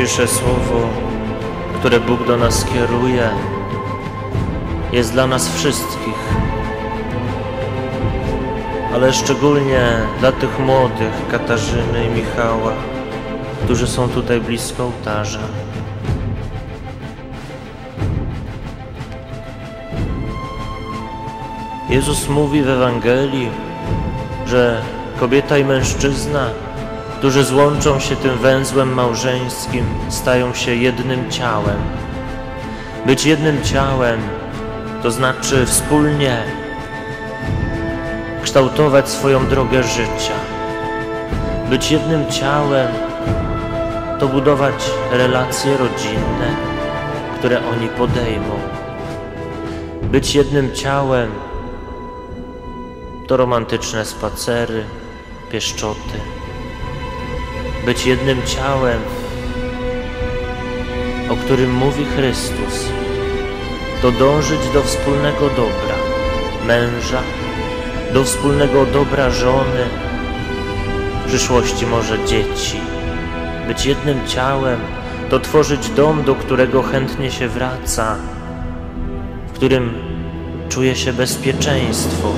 dzisiejsze słowo, które Bóg do nas kieruje, jest dla nas wszystkich, ale szczególnie dla tych młodych, Katarzyny i Michała, którzy są tutaj blisko ołtarza. Jezus mówi w Ewangelii, że kobieta i mężczyzna, którzy złączą się tym węzłem małżeńskim, stają się jednym ciałem. Być jednym ciałem to znaczy wspólnie kształtować swoją drogę życia. Być jednym ciałem to budować relacje rodzinne, które oni podejmą. Być jednym ciałem to romantyczne spacery, pieszczoty. Być jednym ciałem, o którym mówi Chrystus, to dążyć do wspólnego dobra męża, do wspólnego dobra żony, w przyszłości może dzieci. Być jednym ciałem to tworzyć dom, do którego chętnie się wraca, w którym czuje się bezpieczeństwo.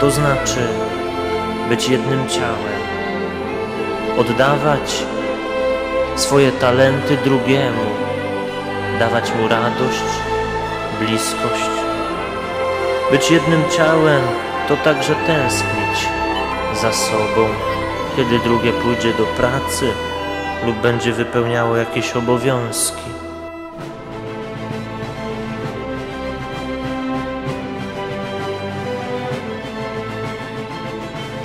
To znaczy być jednym ciałem, oddawać swoje talenty drugiemu, dawać mu radość, bliskość. Być jednym ciałem to także tęsknić za sobą, kiedy drugie pójdzie do pracy lub będzie wypełniało jakieś obowiązki.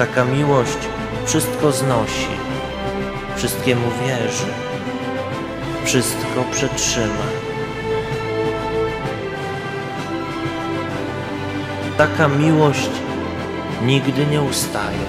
Taka miłość wszystko znosi, wszystkiemu wierzy, wszystko przetrzyma. Taka miłość nigdy nie ustaje.